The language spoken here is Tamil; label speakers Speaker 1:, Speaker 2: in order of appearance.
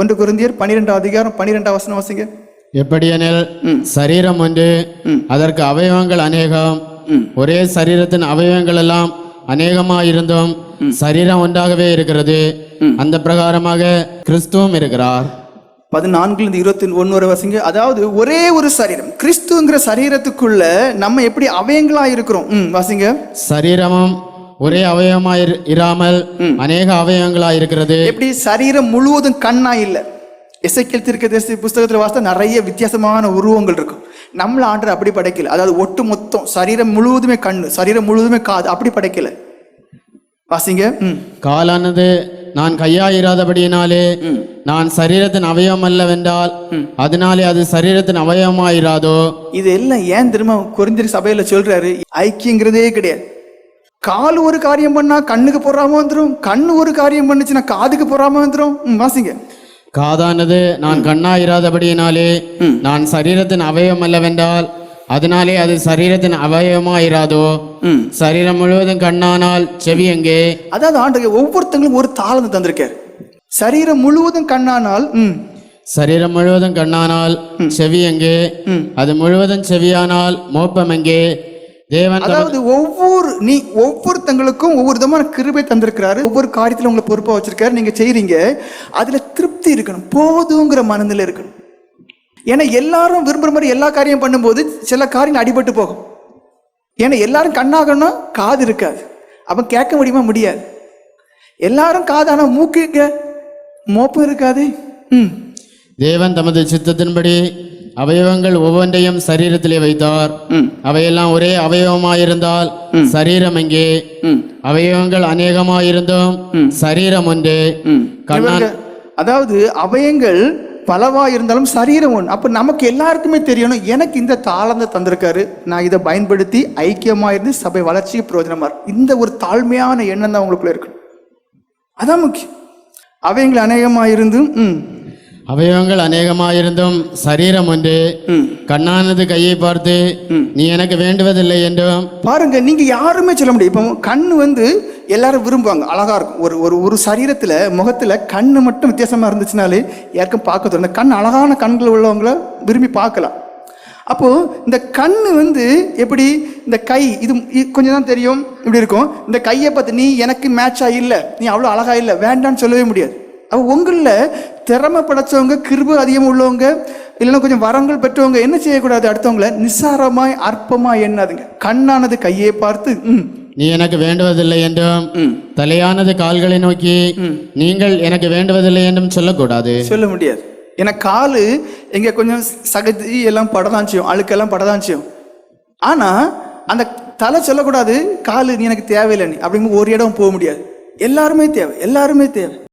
Speaker 1: ஒன்று குருந்தியர் பன்னிரெண்டாம் அதிகாரம் பன்னிரெண்டாம் வசனம் வாசிங்க.
Speaker 2: எப்படியெனில் சரீரம் ஒன்று அதற்கு அவயவங்கள் அநேகம். ஒரே சரீரத்தின் அவயவங்கள் எல்லாம் அநேகமாயிருந்தும் சரீரம் ஒன்றாகவே இருக்கிறது. அந்த பிரகாரமாக கிறிஸ்துவும் இருக்கிறார்.
Speaker 1: பதினான்குல இருந்து இருபத்தி ஒன்று வரை வாசிங்க. அதாவது ஒரே ஒரு சரீரம் கிறிஸ்துங்கிற சரீரத்துக்குள்ள நம்ம எப்படி அவயங்களா இருக்கிறோம் வாசிங்க.
Speaker 2: சரீரமும் ஒரே அவயவமாய் இரு- இராமல் அநேக அவயவங்களாய் இருக்கிறது
Speaker 1: எப்படி சரீரம் முழுவதும் கண்ணா இல்லை. எசைக்கல் தீர்க்கதரிசி புஸ்தகத்தில் வாசித்தா நிறைய வித்தியாசமான உருவங்கள் இருக்கும். நம்மள ஆண்டர் அப்படி படைக்கல. அதாவது ஒட்டு மொத்தம் சரீரம் முழுவதுமே கண்ணு சரீரம் முழுவதுமே காது அப்படி படைக்கல. வாசிங்க.
Speaker 2: காலானது நான் கையாயிராதபடியினாலே நான் சரீரத்தின் அவயவம் அல்லவென்றால் அதனாலே அது சரீரத்தின் அவயவமாயிராதோ?
Speaker 1: இது எல்லாம் ஏன் திரும்ப குறிஞ்சிரி சபையில சொல்றாரு? ஐக்கியங்கிறதே கிடையாது. கால் ஒரு காரியம் பண்ணா கண்ணுக்கு பொறாம வந்துடும் கண்ணு ஒரு காரியம் பண்ணுச்சுன்னா காதுக்கு பொறாம வந்துடும் வாசிங்க.
Speaker 2: காதானது நான் கண்ணாயிராதபடியினாலே நான் சரீரத்தின் அவயவம் அல்லவென்றால் அதனாலே அது சரீரத்தின் அவயவமாயிராதோ? சரீரம் முழுவதும் கண்ணானால் செவி எங்கே?
Speaker 1: அதாவது ஆண்டு ஒவ்வொருத்தங்களும் ஒரு தாளந்து தந்திருக்காரு. சரீரம் முழுவதும் கண்ணானால்
Speaker 2: சரீரம் முழுவதும் கண்ணானால் செவி எங்கே? அது முழுவதும் செவியானால் மோப்பம் எங்கே? தேவன்
Speaker 1: அதாவது ஒவ்வொரு நீ ஒவ்வொருத்தங்களுக்கும் ஒவ்வொரு விதமான கிருபை தந்திருக்கிறாரு. ஒவ்வொரு காரியத்துல உங்களை பொறுப்பா வச்சிருக்காரு. நீங்க செய்றீங்க. அதுல திருப்தி இருக்கணும். போதுங்கிற மனநிலை இருக்கணும். ஏன்னா எல்லாரும் விரும்புற மாதிரி எல்லா காரியம் பண்ணும்போது சில காரியம் அடிபட்டு போகும். ஏன்னா எல்லாரும் கண்ணாகணும் காது இருக்காது. அப்ப கேட்க முடியுமா? முடியாது. எல்லாரும் காதானா? மூக்கு மோப்பம் இருக்காது. ம்.
Speaker 2: தேவன் தமது சித்தத்தின்படி அவயவங்கள் ஒவ்வொன்றையும் சரீரத்திலே வைத்தார். அவையெல்லாம் ஒரே அவயவமாயிருந்தால் சரீரம் எங்கே? அவயவங்கள் அநேகமாயிருந்தும் சரீரம் ஒன்று. கண்ணான்
Speaker 1: அதாவது அவயங்கள் பலவா இருந்தாலும் சரீரம் ஒன்று. அப்போ நமக்கு எல்லாருக்குமே தெரியணும் எனக்கு இந்த தாளந்தை தந்திருக்காரு. நான் இதை பயன்படுத்தி ஐக்கியமா இருந்து சபை வளர்ச்சிக்கு பிரயோஜனமா இருக்கும் இந்த ஒரு தாழ்மையான எண்ணம் தான் உங்களுக்குள்ள இருக்கணும். அதான் முக்கியம். அவயங்கள் அநேகமாக இருந்தும் ம்.
Speaker 2: அவயவங்கள் அநேகமாயிருந்தும் சரீரம் ஒன்று. கண்ணானது கையை பார்த்து நீ எனக்கு வேண்டுவதில்லை என்றும்.
Speaker 1: பாருங்க நீங்க யாருமே சொல்ல முடியும் இப்போ கண்ணு வந்து எல்லாரும் விரும்புவாங்க. அழகா இருக்கும். ஒரு ஒரு ஒரு சரீரத்துல முகத்துல கண்ணு மட்டும் வித்தியாசமா இருந்துச்சுனாலே யாருக்கும் பார்க்க தோணும் இந்த கண் அழகான கண்கள் உள்ளவங்கள விரும்பி பார்க்கலாம். அப்போ இந்த கண்ணு வந்து எப்படி இந்த கை இது கொஞ்சம் தான் தெரியும். இப்படி இருக்கும். இந்த கையை பார்த்து நீ எனக்கு மேட்சா இல்லை. நீ அவ்வளோ அழகா இல்லை. வேண்டான்னு சொல்லவே முடியாது. அப்போ உங்களில் திறமை படைச்சவங்க கிருப அதிகம் உள்ளவங்க இல்லைன்னா கொஞ்சம் வரங்கள் பெற்றவங்க என்ன செய்யக்கூடாது அடுத்தவங்கள? நிசாரமாய் அற்பமாய் எண்ணாதுங்க. கண்ணானது கையை பார்த்து ம்
Speaker 2: நீ எனக்கு வேண்டுவதில்லை என்றும் தலையானது கால்களை நோக்கி நீங்கள் எனக்கு வேண்டுவதில்லை என்றும் சொல்லக்கூடாது.
Speaker 1: சொல்ல முடியாது. ஏன்னா காலு எங்க கொஞ்சம் சகதி எல்லாம் படதான் செய்யும் அழுக்கெல்லாம் படதான் செய்யும். ஆனா அந்த தலை சொல்லக்கூடாது காலு நீ எனக்கு தேவையில்லை நீ அப்படிங்கும்போது ஒரு இடம் போக முடியாது. எல்லாருமே தேவை எல்லாருமே தேவை.